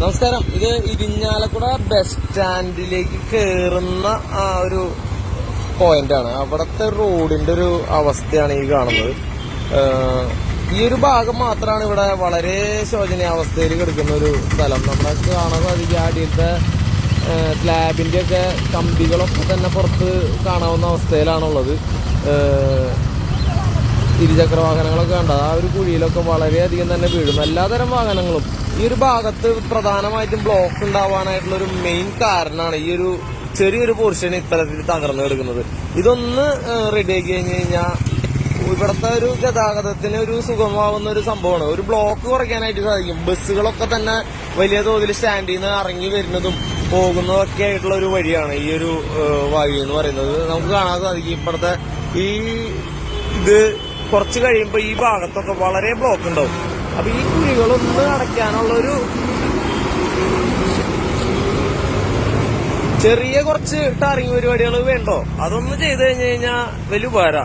നമസ്കാരം. ഇത് ഇരിഞ്ഞാലക്കുട ബസ് സ്റ്റാൻഡിലേക്ക് കയറുന്ന ആ ഒരു പോയിന്റ് ആണ്. അവിടത്തെ റോഡിന്റെ ഒരു അവസ്ഥയാണ് ഈ കാണുന്നത്. ഈ ഒരു ഭാഗം മാത്രമാണ് ഇവിടെ വളരെ ശോചനീയാവസ്ഥയിൽ കിടക്കുന്ന ഒരു സ്ഥലം. നമ്മുടെ കാണാൻ സാധിക്കുക ആദ്യത്തെ സ്ലാബിന്റെ ഒക്കെ കമ്പികളൊക്കെ തന്നെ പുറത്ത് കാണാവുന്ന അവസ്ഥയിലാണുള്ളത്. ഇരുചക്ര വാഹനങ്ങളൊക്കെ കണ്ട? ആ ഒരു കുഴിയിലൊക്കെ വളരെയധികം തന്നെ വീഴും എല്ലാതരം വാഹനങ്ങളും. ഈ ഒരു ഭാഗത്ത് പ്രധാനമായിട്ടും ബ്ലോക്ക് ഉണ്ടാവാനായിട്ടുള്ള ഒരു മെയിൻ കാരണമാണ് ഈ ഒരു ചെറിയൊരു പോർഷൻ ഇത്തരത്തിൽ തകർന്നു കിടക്കുന്നത്. ഇതൊന്ന് റെഡിയാക്കി കഴിഞ്ഞ് കഴിഞ്ഞാൽ ഇവിടുത്തെ ഒരു ഗതാഗതത്തിന് ഒരു സുഗമമാവുന്ന ഒരു സംഭവമാണ്. ഒരു ബ്ലോക്ക് കുറയ്ക്കാനായിട്ട് സാധിക്കും. ബസ്സുകളൊക്കെ തന്നെ വലിയ തോതിൽ സ്റ്റാൻഡിൽ നിന്ന് ഇറങ്ങി വരുന്നതും പോകുന്നതൊക്കെ ആയിട്ടുള്ള ഒരു വഴിയാണ് ഈ ഒരു വഴി എന്ന് പറയുന്നത്. നമുക്ക് കാണാൻ സാധിക്കും ഇപ്പോഴത്തെ ഈ ഇത് കുറച്ച് കഴിയുമ്പോൾ ഈ ഭാഗത്തൊക്കെ വളരെ ബ്ലോക്ക് ഉണ്ടാവും. അപ്പൊ ഈ കുഴികളൊന്ന് അടയ്ക്കാനുള്ള ഒരു ചെറിയ കുറച്ച് ടാറിങ് പരിപാടികൾ വേണ്ടോ? അതൊന്ന് ചെയ്തു കഴിഞ്ഞു കഴിഞ്ഞാൽ വലിയ ഉപകാര.